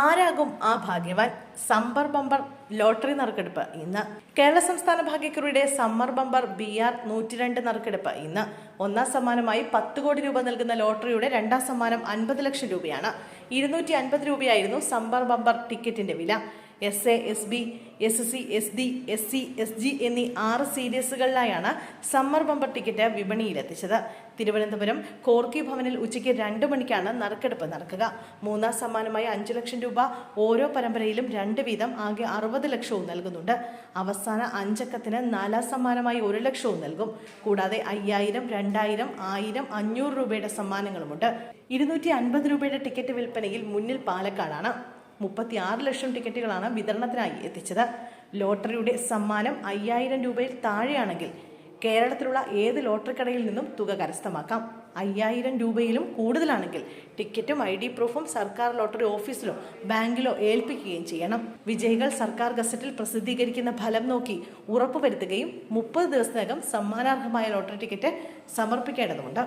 ആരാകും ആ ഭാഗ്യവാൻ? സമ്പർ bumper lottery നറുക്കെടുപ്പ്. ഇന്ന് കേരള സംസ്ഥാന ഭാഗ്യക്കുറിയുടെ സമ്മർ ബമ്പർ ബി ആർ നൂറ്റിരണ്ട് നറുക്കെടുപ്പ്. ഇന്ന് ഒന്നാം സമ്മാനമായി പത്ത് കോടി രൂപ നൽകുന്ന ലോട്ടറിയുടെ രണ്ടാം സമ്മാനം അൻപത് ലക്ഷം രൂപയാണ്. ഇരുന്നൂറ്റി അൻപത് രൂപയായിരുന്നു സമ്പർ ബമ്പർ ടിക്കറ്റിന്റെ വില. S A S B S C S D S C S G എന്നീ ആറ് സീരീസുകളിലായാണ് സമ്മർ ബമ്പർ ടിക്കറ്റ് വിപണിയിലെത്തിച്ചത്. തിരുവനന്തപുരം കോർക്കി ഭവനിൽ ഉച്ചയ്ക്ക് രണ്ട് മണിക്കാണ് നറുക്കെടുപ്പ് നടക്കുക. മൂന്നാം സമ്മാനമായി അഞ്ചു ലക്ഷം രൂപ. ഓരോ പരമ്പരയിലും രണ്ട് വീതം. ആകെ അറുപത് ലക്ഷവും നൽകുന്നുണ്ട്. അവസാന അഞ്ചക്കത്തിന് നാലാം സമ്മാനമായി ഒരു ലക്ഷവും നൽകും. കൂടാതെ അയ്യായിരം രണ്ടായിരം ആയിരം അഞ്ഞൂറ് രൂപയുടെ സമ്മാനങ്ങളുമുണ്ട്. ഇരുന്നൂറ്റി അൻപത് രൂപയുടെ ടിക്കറ്റ് വിൽപ്പനയിൽ മുന്നിൽ പാലക്കാടാണ്. മുപ്പത്തി ആറ് ലക്ഷം ടിക്കറ്റുകളാണ് വിതരണത്തിനായി എത്തിച്ചത്. ലോട്ടറിയുടെ സമ്മാനം അയ്യായിരം രൂപയിൽ താഴെയാണെങ്കിൽ കേരളത്തിലുള്ള ഏത് ലോട്ടറി കടയിൽ നിന്നും തുക കരസ്ഥമാക്കാം? അയ്യായിരം രൂപയിലും കൂടുതലാണെങ്കിൽ ടിക്കറ്റും ഐ ഡി പ്രൂഫും സർക്കാർ ലോട്ടറി ഓഫീസിലോ ബാങ്കിലോ ഏൽപ്പിക്കുകയും ചെയ്യണം. വിജയികൾ സർക്കാർ ഗസറ്റിൽ പ്രസിദ്ധീകരിക്കുന്ന ഫലം നോക്കി ഉറപ്പുവരുത്തുകയും മുപ്പത് ദിവസത്തിനകം സമ്മാനാർഹമായ ലോട്ടറി ടിക്കറ്റ് സമർപ്പിക്കേണ്ടതുണ്ട്.